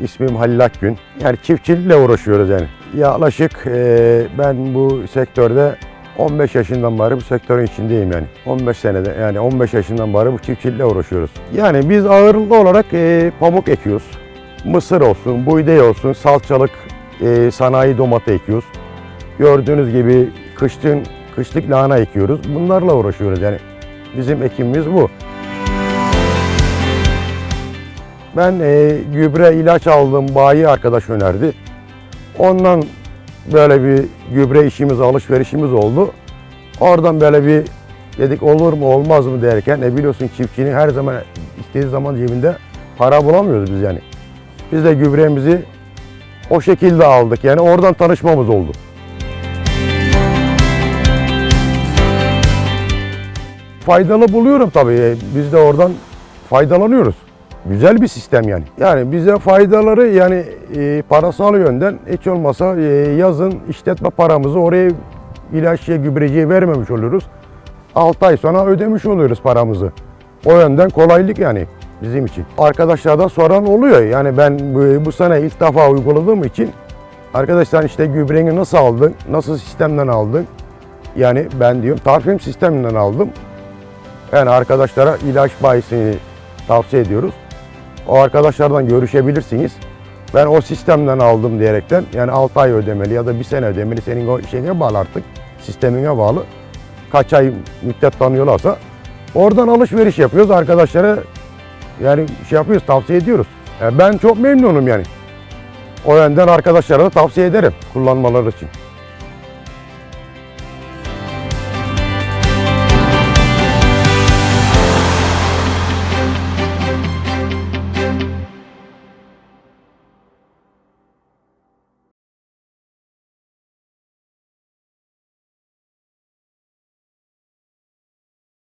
ismim Halil Akgün. Yani çiftçilikle uğraşıyoruz yani. Yaklaşık e, ben bu sektörde 15 yaşından beri bu sektörün içindeyim yani. 15 senede yani 15 yaşından beri bu çiftçilikle uğraşıyoruz. Yani biz ağırlıklı olarak e, pamuk ekiyoruz. Mısır olsun, buğday olsun, salçalık, e, sanayi domatı ekiyoruz. Gördüğünüz gibi kışın kışlık lahana ekiyoruz. Bunlarla uğraşıyoruz yani. Bizim ekimimiz bu. Ben e, gübre ilaç aldım, bayi arkadaş önerdi. Ondan böyle bir gübre işimiz, alışverişimiz oldu. Oradan böyle bir dedik olur mu olmaz mı derken e biliyorsun çiftçinin her zaman istediği zaman cebinde para bulamıyoruz biz yani. Biz de gübremizi o şekilde aldık yani oradan tanışmamız oldu. Faydalı buluyorum tabii. E, Biz de oradan faydalanıyoruz. Güzel bir sistem yani. Yani bize faydaları yani e, parasal yönden hiç olmasa e, yazın işletme paramızı oraya ilaççıya gübreciye vermemiş oluyoruz. 6 ay sonra ödemiş oluyoruz paramızı. O yönden kolaylık yani bizim için. Arkadaşlardan soran oluyor. Yani ben bu, bu sene ilk defa uyguladığım için arkadaşlar işte gübreni nasıl aldın, nasıl sistemden aldın? Yani ben diyorum tarifim sisteminden aldım. Yani arkadaşlara ilaç bayisini tavsiye ediyoruz. O arkadaşlardan görüşebilirsiniz. Ben o sistemden aldım diyerekten yani 6 ay ödemeli ya da bir sene ödemeli senin o şeyine bağlı artık sistemine bağlı. Kaç ay müddet tanıyorlarsa oradan alışveriş yapıyoruz arkadaşlara yani şey yapıyoruz tavsiye ediyoruz. Yani ben çok memnunum yani. O yönden arkadaşlara da tavsiye ederim kullanmaları için.